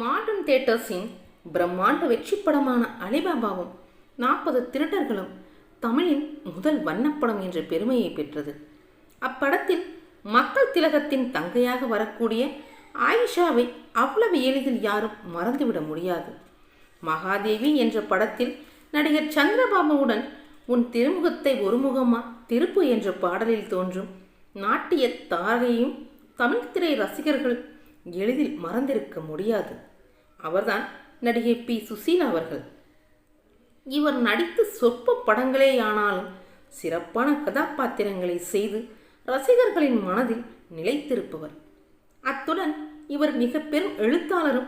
Modern தேட்டர்ஸின் பிரம்மாண்ட வெற்றி படமான அலிபாபாவும் நாற்பது திருடர்களும் தமிழின் முதல் வண்ணப்படம் என்ற பெருமையை பெற்றது. அப்படத்தில் மக்கள் திலகத்தின் தங்கையாக வரக்கூடிய ஆயிஷாவை அவ்வளவு எளிதில் யாரும் மறந்துவிட முடியாது. மகாதேவி என்ற படத்தில் நடிகர் சந்திரபாபுவுடன் உன் திருமுகத்தை ஒருமுகமா திருப்பு என்ற பாடலில் தோன்றும் நாட்டிய தாரையும் தமிழ் திரை ரசிகர்கள் எளிதில் மறந்திருக்க முடியாது. அவர்தான் நடிகை பி. சுசீலா அவர்கள். இவர் நடித்த சொற்ப படங்களேயானாலும் சிறப்பான கதாபாத்திரங்களை செய்து ரசிகர்களின் மனதில் நிலைத்திருப்பவர். அத்துடன் இவர் மிக பெரும் எழுத்தாளரும்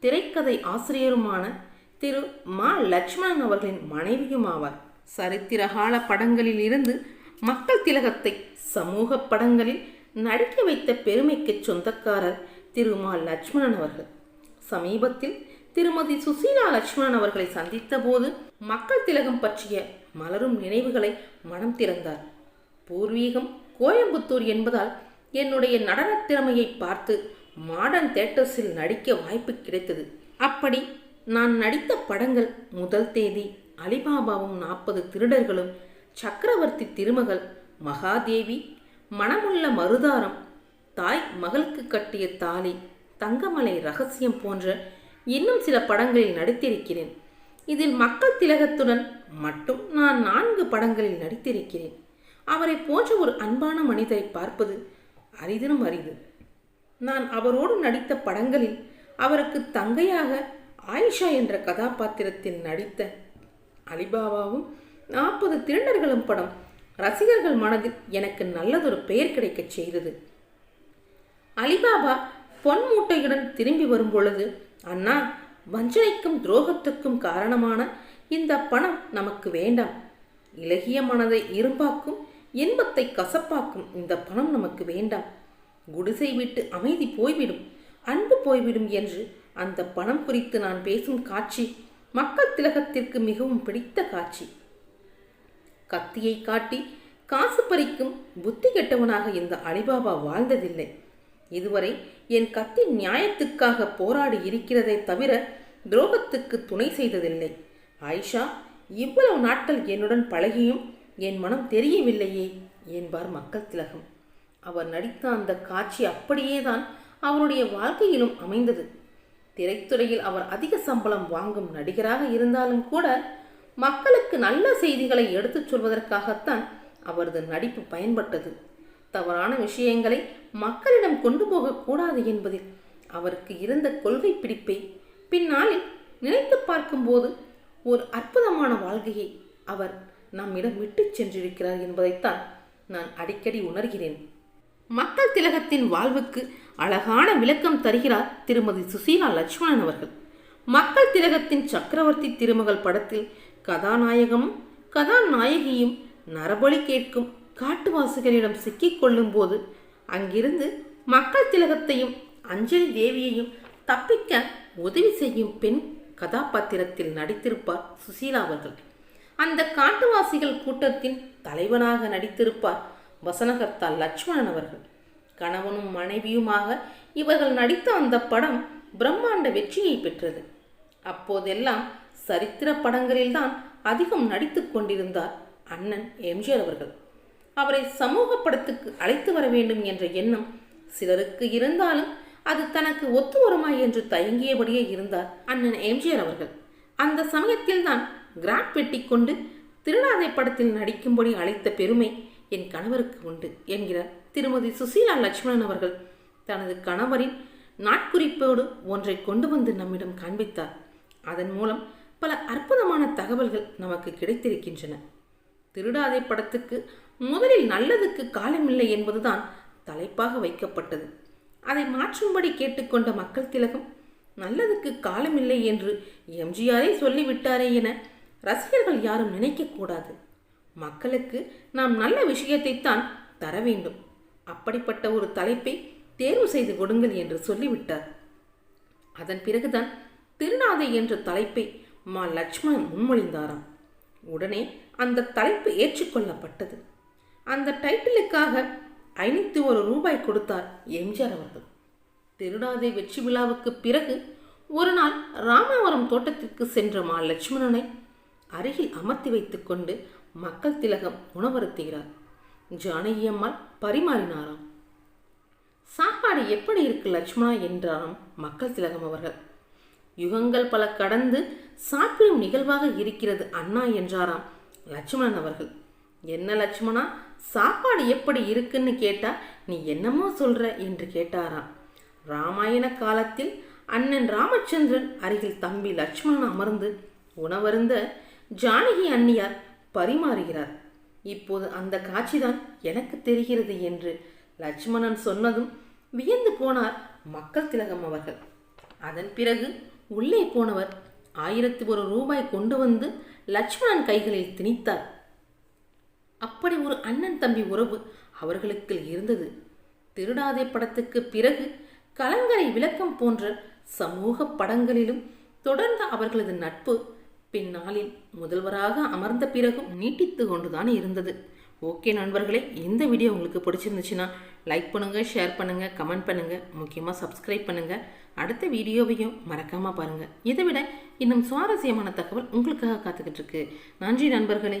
திரைக்கதை ஆசிரியருமான திரு. மா. லட்சுமணன் அவர்களின் மனைவியும் ஆவார். சரித்திரகால படங்களில் இருந்து மக்கள் திலகத்தை சமூக படங்களில் நடிக்க வைத்த பெருமைக்கு சொந்தக்காரர் திருமால் லட்சுமணன் அவர்கள். சமீபத்தில் திருமதி சுசீலா லட்சுமணன் அவர்களை சந்தித்த போது மக்கள் திலகம் பற்றிய மலரும் நினைவுகளை மனம் திறந்தார். பூர்வீகம் கோயம்புத்தூர் என்பதால் என்னுடைய நடனத் திறமையை பார்த்து மாடர்ன் தேட்டர்ஸில் நடிக்க வாய்ப்பு கிடைத்தது. அப்படி நான் நடித்த படங்கள் முதல் தேதி அலிபாபாவும் நாற்பது திருடர்களும் சக்கரவர்த்தி திருமகள் மகாதேவி மனமுள்ள மருதாரம் தாய் மகளுக்கு கட்டிய தாலி தங்கமலை ரகசியம் போன்ற இன்னும் சில படங்களில் நடித்திருக்கிறேன். இதில் மக்கள் திலகத்துடன் மட்டும் நான் நான்கு படங்களில் நடித்திருக்கிறேன். அவரை போன்ற ஒரு அன்பான மனிதரை பார்ப்பது அரிதினும் அரிது. நான் அவரோடு நடித்த படங்களில் அவருக்கு தங்கையாக ஆயிஷா என்ற கதாபாத்திரத்தில் நடித்த அலிபாபாவும் நாற்பது திருடர்களும் படம் ரசிகர்கள் மனதில் எனக்கு நல்லதொரு பெயர் கிடைக்கச் செய்தது. அலிபாபா பொன் மூட்டையுடன் திரும்பி வரும் பொழுது அண்ணா வஞ்சனைக்கும் துரோகத்துக்கும் காரணமான இந்த பணம் நமக்கு வேண்டாம். இலகிய மனதை இரும்பாக்கும் இன்பத்தை கசப்பாக்கும் இந்த பணம் நமக்கு வேண்டாம். குடிசை விட்டு அமைதி போய்விடும் அன்பு போய்விடும் என்று அந்த பணம் குறித்து நான் பேசும் காட்சி மக்கள் திலகத்திற்கு மிகவும் பிடித்த காட்சி. கத்தியை காட்டி காசு பறிக்கும் புத்தி கெட்டவனாக இந்த அலிபாபா வாழ்ந்ததில்லை. இதுவரை என் கத்தி நியாயத்துக்காக போராடி இருக்கிறதை தவிர துரோகத்துக்கு துணை செய்ததில்லை. ஆயிஷா இவ்வளவு நாட்கள் என்னுடன் பழகியும் என் மனம் தெரியவில்லையே என்பார் மக்கள் திலகம். அவர் நடித்த அந்த காட்சி அப்படியேதான் அவருடைய வாழ்க்கையிலும் அமைந்தது. திரைத்துறையில் அவர் அதிக சம்பளம் வாங்கும் நடிகராக இருந்தாலும் கூட மக்களுக்கு நல்ல செய்திகளை எடுத்துச் சொல்வதற்காகத்தான் அவரது நடிப்பு பயன்பட்டது. தவறான விஷயங்களை மக்களிடம் கொண்டு போகக்கூடாது என்பதில் அவருக்கு இருந்த கொள்கை பிடிப்பை பின்னாளில் நினைத்து பார்க்கும்போது ஒரு அற்புதமான வாழ்க்கையை அவர் நம்மிடம் விட்டுச் சென்றிருக்கிறார் என்பதைத்தான் நான் அடிக்கடி உணர்கிறேன். மக்கள் திலகத்தின் வாழ்வுக்கு அழகான விளக்கம் தருகிறார் திருமதி சுசீலா லட்சுமணன் அவர்கள். மக்கள் திலகத்தின் சக்கரவர்த்தி திருமகள் படத்தில் கதாநாயகமும் கதாநாயகியும் நரபலி கேட்கும் காட்டுவாசிகளிடம் சிக்கிக் கொள்ளும்போது அங்கிருந்து மக்கள் திலகத்தையும் அஞ்சலி தேவியையும் தப்பிக்க உதவி செய்யும் பெண் கதாபாத்திரத்தில் நடித்திருப்பார் சுசீலா அவர்கள். அந்த காட்டுவாசிகள் கூட்டத்தின் தலைவனாக நடித்திருப்பார் வசனகர்த்தா லட்சுமணன் அவர்கள். கணவனும் மனைவியுமாக இவர்கள் நடித்த அந்த படம் பிரம்மாண்ட வெற்றியை பெற்றது. அப்போதெல்லாம் சரித்திர படங்களில்தான் அதிகம் நடித்து கொண்டிருந்தார் அண்ணன் எம்ஜிஆர் அவர்கள். அவரை சமூக படத்துக்கு அழைத்து வர வேண்டும் என்ற எண்ணம் சிலருக்கு இருந்தாலும் அது தனக்கு ஒத்து வருமா என்று தயங்கியபடியே இருந்தார் அண்ணன் எம்ஜிஆர் அவர்கள். அந்த சமயத்தில் தான் கிராண்ட் வெட்டி கொண்டு திருநாதை படத்தில் நடிக்கும்படி அழைத்த பெருமை என் கணவருக்கு உண்டு என்கிறார். திருமதி சுசீலா லட்சுமணன் அவர்கள் தனது கணவரின் நாட்குறிப்போடு ஒன்றை கொண்டு வந்து நம்மிடம் காண்பித்தார். அதன் மூலம் பல அற்புதமான தகவல்கள் நமக்கு கிடைத்திருக்கின்றன. திருடாதை படத்துக்கு முதலில் நல்லதுக்கு காலமில்லை என்பதுதான் தலைப்பாக வைக்கப்பட்டது. அதை மாற்றும்படி கேட்டுக்கொண்ட மக்கள் திலகம் நல்லதுக்கு காலமில்லை என்று எம்ஜிஆரே சொல்லிவிட்டாரே என ரசிகர்கள் யாரும் நினைக்கக்கூடாது மக்களுக்கு நாம் நல்ல விஷயத்தைத்தான் தர வேண்டும். அப்படிப்பட்ட ஒரு தலைப்பை தேர்வு செய்து கொடுங்கள் என்று சொல்லிவிட்டார். அதன் பிறகுதான் திருநாதை என்ற தலைப்பை மா லட்சுமணன் முன்மொழிந்தாராம். உடனே அந்த தலைப்பு ஏற்றுக்கொள்ளப்பட்டது. அந்த டைட்டிலுக்காக ஐநூற்றி ஒரு ரூபாய் கொடுத்தார் எம்ஜிஆர் அவர்கள். திருநாதை வெற்றி விழாவுக்கு பிறகு ஒரு நாள் ராமாவரம் தோட்டத்திற்கு சென்ற மா. லட்சுமணனை அருகில் அமர்த்தி வைத்துக்கொண்டு மக்கள் திலகம் உணவருத்துகிறார் ஜானகி அம்மாள் பரிமாறினாராம். சாப்பாடு எப்படி இருக்கு லட்சுமணா என்றாராம் மக்கள் திலகம் அவர்கள். யுகங்கள் பல கடந்து சாப்பிடும் நிகழ்வாக இருக்கிறது அண்ணா என்றாராம் லட்சுமணன் அவர்கள். என்ன லட்சுமணா? சாப்பாடு எப்படி இருக்குன்னு கேட்டா நீ என்னமோ சொல்ற என்று கேட்டாராம். ராமாயண காலத்தில் அண்ணன் ராமச்சந்திரன் அருகில் தம்பி லட்சுமணன் அமர்ந்து உணவருந்த ஜானகி அண்ணியார் பரிமாறுகிறார். இப்போது அந்த காட்சிதான் எனக்கு தெரிகிறது என்று லட்சுமணன் சொன்னதும் வியந்து போனார் மக்கள் திலகம் அவர்கள். அதன் பிறகு உள்ளே போனவர் ஆயிரத்தி ஒரு ரூபாய் கொண்டு வந்து லட்சுமணன் கைகளில் திணித்தார். அப்படி ஒரு அண்ணன் தம்பி உறவு அவர்களுக்கு இருந்தது. திருடாதே படத்துக்கு பிறகு கலங்கரை விளக்கம் போன்ற சமூக படங்களிலும் தொடர்ந்த அவர்களது நட்பு பின்னாளில் முதல்வராக அமர்ந்த பிறகும் நீட்டித்து கொண்டுதான் இருந்தது. ஓகே நண்பர்களே இந்த வீடியோ உங்களுக்கு பிடிச்சிருந்துச்சுன்னா லைக் பண்ணுங்கள் ஷேர் பண்ணுங்கள் கமெண்ட் பண்ணுங்கள் முக்கியமாக சப்ஸ்கிரைப் பண்ணுங்கள் அடுத்த வீடியோவையும் மறக்காமல் பாருங்கள் இதை விட இன்னும் சுவாரஸ்யமான தகவல் உங்களுக்காக காத்துக்கிட்டு இருக்கு. நன்றி நண்பர்களே.